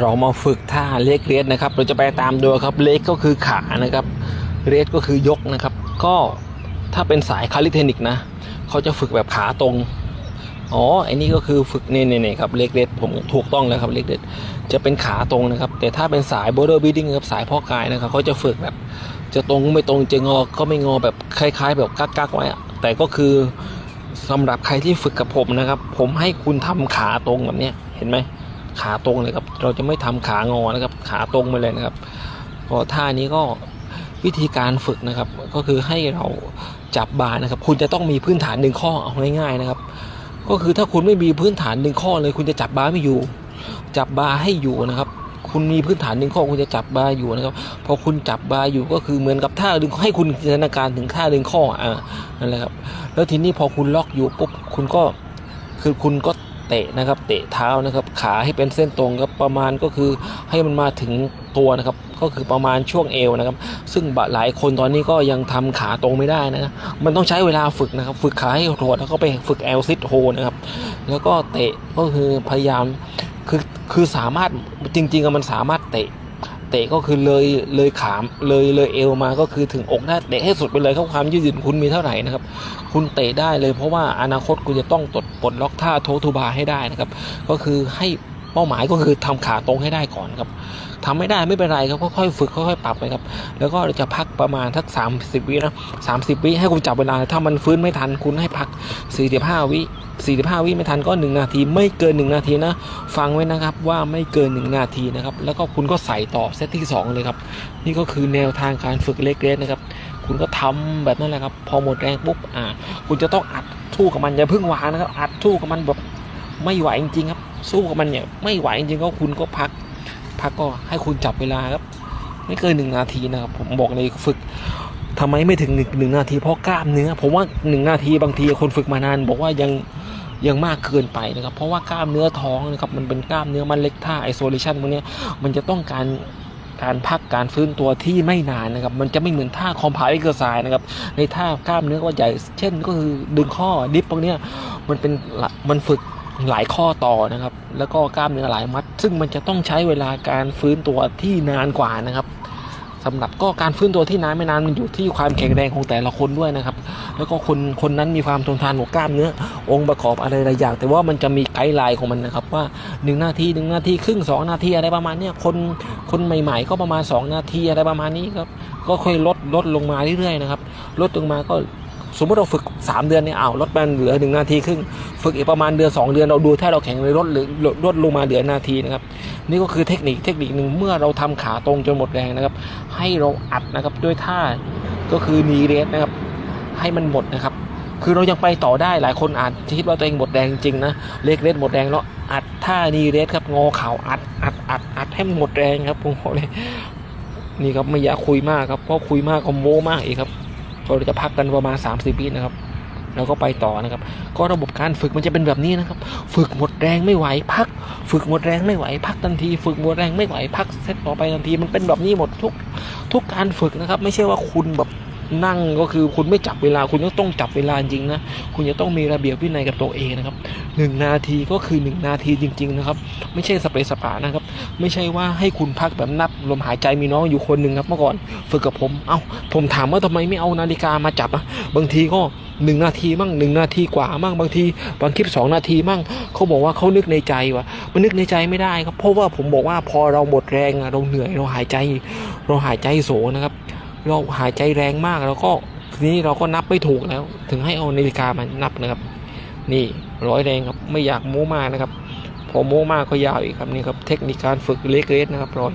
เรามาฝึกท่าเล็กเรสนะครับ เราจะไปตามดูครับเล็กก็คือขานะครับ เรสก็คือยกนะครับ ก็ถ้าเป็นสายคาลิเทนิกนะเขาจะฝึกแบบขาตรงอ๋อไอ้นี่ก็คือฝึกเน่ๆๆครับเล็กเรสผมถูกต้องแล้วครับเล็กเรสจะเป็นขาตรงนะครับ แต่ถ้าเป็นสาย border building ครับสายพ่อกายนะครับเขาจะฝึกแบบ จะตรงไม่ตรงจะงอก็ไม่งอแบบคล้ายๆ แบบกักๆไว้แต่ก็คือสำหรับใครที่ฝึกกับผมนะครับ ผมให้คุณทำขาตรงแบบเนี้ยเห็นไหม ขาตรงเลยครับ เราจะไม่ทำขางอนะครับ ขาตรงไปเลยนะครับพอท่านี้ก็วิธีการฝึกนะครับ ก็คือให้เราจับบาร์นะครับ คุณจะต้องมีพื้นฐานหนึ่งข้อเอาง่ายๆนะครับ ก็คือถ้าคุณไม่มีพื้นฐานหนึ่งข้อเลย คุณจะจับบาร์ไม่อยู่ จับบาร์ให้อยู่นะครับ คุณมีพื้นฐานหนึ่งข้อคุณจะจับบาร์อยู่นะครับ พอคุณจับบาร์อยู่ก็คือเหมือนกับท่าดึงให้คุณจินตนาการถึงท่าดึงข้ออ่านั่นแหละครับ แล้วทีนี้พอคุณล็อกอยู่ปุ๊บคุณก็คือคุณก็ เตะนะครับ เตะเท้านะครับ ขาให้เป็นเส้นตรงครับประมาณก็คือให้มันมาถึงตัวนะครับ ก็คือประมาณช่วงเอวนะครับ ซึ่งหลายคนตอนนี้ก็ยังทำขาตรงไม่ได้นะครับมันต้องใช้เวลาฝึกนะครับ ฝึกขาให้โหดแล้วก็ไปฝึกแอลซิดโฮนะครับ แล้วก็เตะก็คือพยายามคือคือสามารถจริงๆมันสามารถเตะ เตะก็คือเลยเลยขามเลยเลยเอวมาก็คือถึงอกได้เตะให้สุดไปเลยครับความยืดหยุ่นคุณมีเท่าไหร่นะครับ คุณเตะได้เลยเพราะว่าอนาคตคุณจะต้องตดปลดล็อกท่าโททูบาให้ได้นะครับ ก็คือให้ เป้าหมายก็คือทำขาตรงให้ได้ก่อนครับทำไม่ได้ไม่เป็นไรครับค่อยๆฝึกค่อยๆปรับไปครับ แล้วก็จะพักประมาณทัก 30 วินะ30วิให้คุณจับเวลา ถ้ามันฟื้นไม่ทันคุณให้พัก 45 วิ45 วิไม่ทันก็ 1 นาที ไม่เกิน 1 นาทีนะ ฟังไว้นะครับว่าไม่เกิน 1 นาทีนะครับ แล้วก็คุณก็ใส่ต่อเซตที่ 2 เลยครับ นี่ก็คือแนวทางการฝึกเล็กเรสนะครับ คุณก็ทำแบบนั้นแหละครับ พอหมดแรงปุ๊บอ่า คุณจะต้องอัดสู้กับมันอย่าพิ่งวางนะครับ อัดสู้กับมันแบบไม่ไหวจริงๆครับ สู้กับมันเนี่ยไม่ไหวจริงๆก็คุณก็พัก พักก็ให้คุณจับเวลาครับ ไม่เกินหนึ่งนาทีนะครับผมบอกเลยฝึกทำไมไม่ถึงหนึ่งหนึ่งนาทีเพราะกล้ามเนื้อผมว่าหนึ่งนาทีบางทีคนฝึกมานาน บอกว่ายังยังมากเกินไปนะครับ เพราะว่ากล้ามเนื้อท้องนะครับมันเป็นกล้ามเนื้อมันเล็กท่าไอโซเลชันพวกนี้มันจะต้องการการพักการฟื้นตัวที่ไม่นานนะครับ มันจะไม่เหมือนท่าคอมพาเอ็กซ์ไซส์นะครับ ในท่ากล้ามเนื้อก็ใหญ่ เช่นก็คือดึงข้อดิฟพวกเนี้ยมันเป็นมันฝึก หลายข้อต่อนะครับ แล้วก็กล้ามเนื้อหลายมัด ซึ่งมันจะต้องใช้เวลาการฟื้นตัวที่นานกว่านะครับสำหรับก็การฟื้นตัวที่นานไม่นานมันอยู่ที่ความแข็งแรงของแต่ละคนด้วยนะครับ แล้วก็คนคนนั้นมีความทนทานของกล้ามเนื้อ องค์ประกอบอะไรหลายอย่าง แต่ว่ามันจะมีไกด์ไลน์ของมันนะครับ ว่า1นาที1นาทีครึ่ง2 นาทีอะไรประมาณเนี้ยคนคนใหม่ ๆ ก็ประมาณ 2 นาทีอะไรประมาณนี้ครับก็ค่อยลดลดลงมาเรื่อยๆนะครับลดลงมาก็ สมมติเราฝึก 3 เดือนเนี่ยอ้าวลดมันเหลือ 1 นาทีครึ่งฝึกอีกประมาณเดือน2 เดือนเราดูถ้าเราแข็งเลยลดหรือลดลงมาเหลือนาทีนะครับนี่ก็คือเทคนิคเทคนิคหนึ่งเมื่อเราทำขาตรงจนหมดแรงนะครับ ให้เราอัดนะครับด้วยท่าก็คือนีเรสนะครับ ให้มันหมดนะครับ คือเรายังไปต่อได้หลายคนอาจจะคิดว่าตัวเองหมดแรงจริงๆนะเล็กเรสหมดแรงแล้วอัดท่านีเรสครับงอเข่าอัดอัดอัดอัดให้มันหมดแรงครับผมบอกเลยนี่ครับไม่อยากคุยมากครับเพราะคุยมากก็โม้มากอีกครับ เราจะพักกันประมาณ 30วินะครับ แล้วก็ไปต่อนะครับ ก็ระบบการฝึกมันจะเป็นแบบนี้นะครับ ฝึกหมดแรงไม่ไหวพัก ฝึกหมดแรงไม่ไหว พักทันที ฝึกหมดแรงไม่ไหวพักเซตต่อไปทันทีมันเป็นแบบนี้หมดทุกทุกการฝึกนะครับ ไม่ใช่ว่าคุณแบบ นั่งก็คือคุณไม่จับเวลา คุณต้องจับเวลาจริงนะ คุณจะต้องมีระเบียบวินัยกับตัวเองนะครับหนึ่งนาทีก็คือหนึ่งนาทีจริง ๆ นะครับ ไม่ใช่สเปซสปานะครับ ไม่ใช่ว่าให้คุณพักแบบนับลมหายใจมีน้องอยู่คนหนึ่งครับเมื่อก่อนฝึกกับผม เอ้าผมถามว่าทำไมไม่เอานาฬิกามาจับอะบางทีก็หนึ่งนาทีมั่งหนึ่งนาทีกว่ามั่งบางทีบางคลิปสองนาทีมั่งเขาบอกว่าเขานึกในใจว่ะมันนึกในใจไม่ได้ครับ เพราะว่าผมบอกว่าพอเราหมดแรงเราเหนื่อยเราหายใจ เราหายใจโสนะครับ เราหายใจแรงมากแล้วก็ทีนี้เราก็นับไม่ถูกแล้ว ถึงให้เอานาฬิกามานับนะครับ นี่ร้อยแรงครับไม่อยากโม้มากนะครับ พอโม้มากก็ยาวอีกครับนี่ครับเทคนิคการฝึกเล็กเรสนะครับร้อย